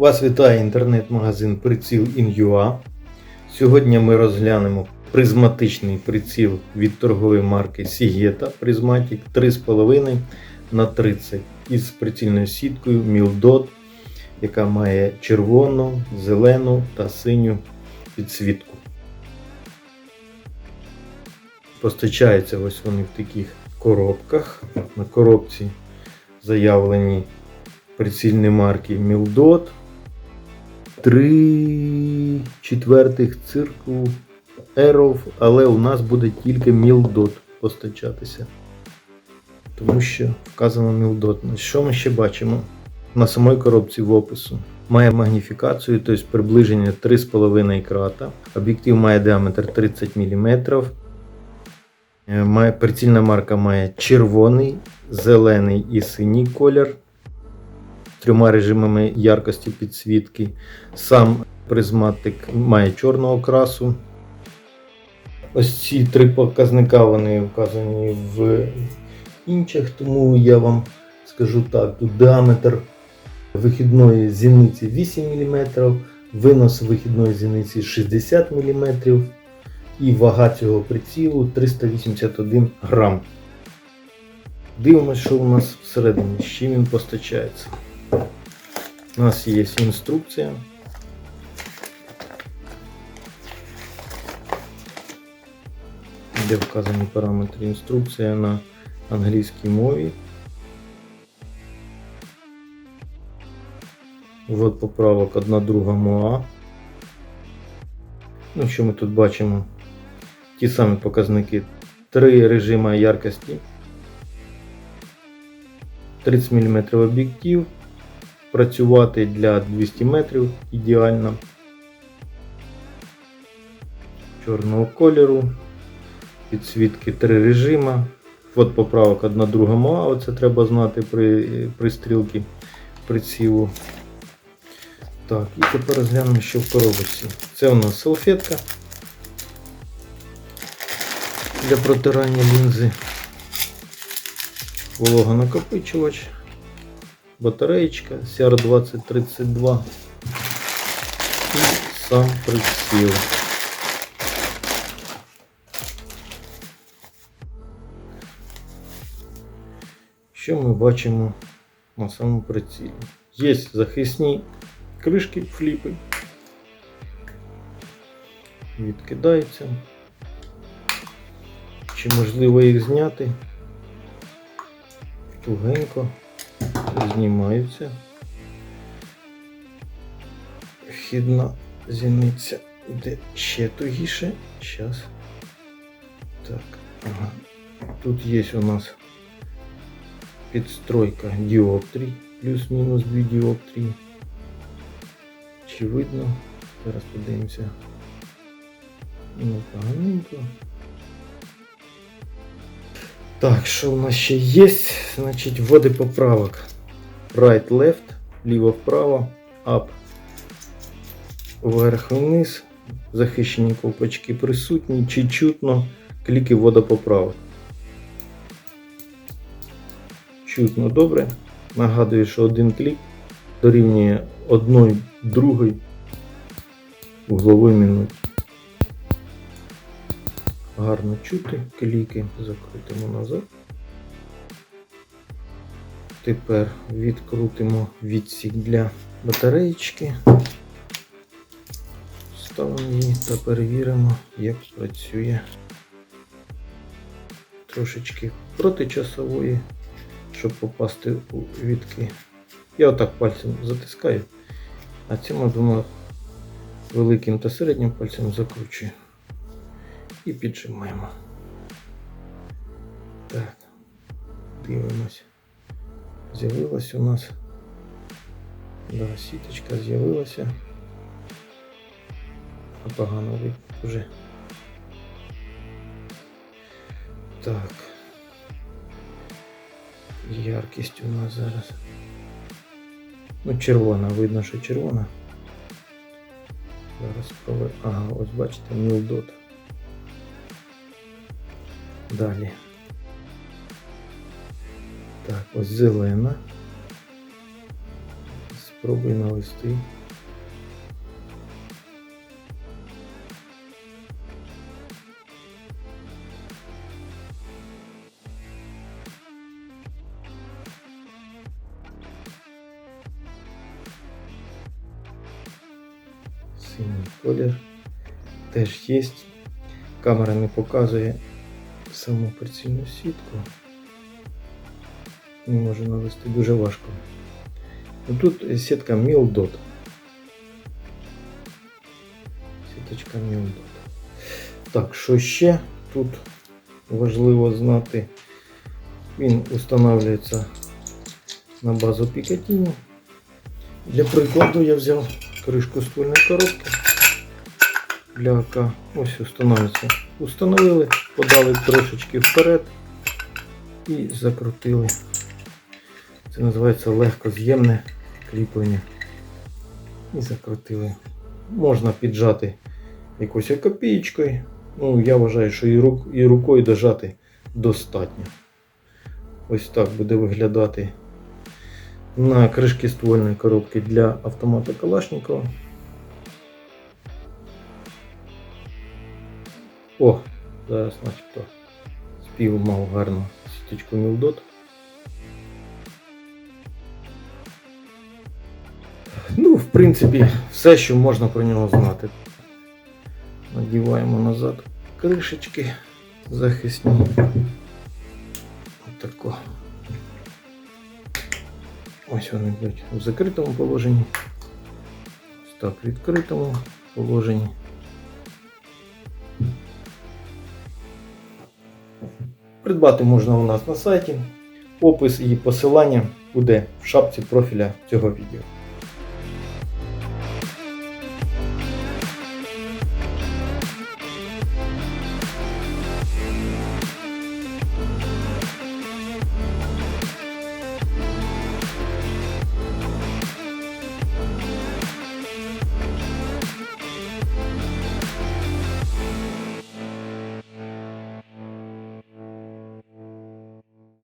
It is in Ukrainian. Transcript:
Вас вітає інтернет-магазин Приціл Ін'юа. Сьогодні ми розглянемо призматичний приціл від торгової марки Сігета Prismatic 3,5 на 30 із прицільною сіткою Мілдот, яка має червону, зелену та синю підсвітку. Постачаються ось вони в таких коробках. На коробці заявлені прицільні марки Мілдот. 3 четвертих цирку еров, але у нас буде тільки мілдот постачатися. Тому що вказано мілдот. Що ми ще бачимо? На самій коробці в опису. Має магніфікацію, тобто приближення 3,5 крата. Об'єктив має діаметр 30 мм. Е, прицільна марка має червоний, зелений і синій колір трьома режимами яркості підсвітки. Сам призматик має чорного окрасу. Ось ці три показника вони вказані в інших, тому я вам скажу так: тут діаметр вихідної зіниці 8 мм, винос вихідної зіниці 60 мм і вага цього прицілу 381 грам. Дивимося, що у нас всередині, з чим він постачається. У нас є інструкція. Де вказані параметри інструкція на англійській мові. Ввод поправок 1 друга МОА. Ну, що ми тут бачимо? Ті самі показники. Три режими яркості. 30 мм об'єктив. Працювати для 200 метрів ідеально. Чорного кольору. Підсвітки три режима. От поправок одна друга МОА, оце треба знати при, при стрілці прицілу. Так, і тепер розглянемо, що в коробочці. Це у нас салфетка для протирання лінзи, вологонакопичувач, батареєчка CR2032 і сам приціл. Що ми бачимо на самому прицілі? Є захисні кришки, фліпи. Відкидаються. Чи можливо їх зняти? Тугенько знімаються. Вхідна зіниця йде ще тугіше. Зараз. Так, ага. Тут є у нас підстройка діоптрій, плюс-мінус 2 діоптрії. Чи видно? Зараз подивимося. Ну, поганенько. Так, що у нас ще є? Значить, вводи поправок. Right, left, ліво вправо, up, вверх вниз. Захищені ковпачки присутні, чи чутно кліки вводопоправок. Чутно добре. Нагадую, що один клік дорівнює одної другої углової минуті. Гарно чути, кліки закрутимо назад. Тепер відкрутимо відсік для батареєчки. Ставимо її та перевіримо, як працює трошечки протичасової, щоб попасти у відки. Я отак пальцем затискаю, а цими двома великим та середнім пальцем закручую і піджимаємо. Так, дивимось. З'явилась у нас. Да, сіточка з'явилася. Погано видно вже. Так. Яркість у нас зараз. Ну, червона, видно, що червона. Зараз провер... Ага, ось бачите, Мілдот. Далі. Так, ось зелена. Спробуй навести. Синій колір теж є. Камера не показує саму прицільну сітку. Не можу навести дуже важко. Тут сітка Mildot. Сіточка Mildot. Так, що ще тут важливо знати? Він встановлюється на базу Picatinny. Для прикладу я взяв кришку ствольної коробки для АК. Ось встановлюється. Установили, подали трошечки вперед і закрутили. Це називається легкоз'ємне кріплення. І закрутили. Можна піджати якоюсь копієчкою. Ну, я вважаю, що і, рук, і рукою дожати достатньо. Ось так буде виглядати на кришки ствольної коробки для автомата Калашникова. О, зараз начебто спів мав гарну сіточку Мілдот. Принципі, все, що можна про нього знати. Надіваємо назад кришечки захисні. Отако. Ось вони йдуть в закритому положенні. Ось так, в відкритому положенні. Придбати можна у нас на сайті. Опис і посилання буде в шапці профіля цього відео.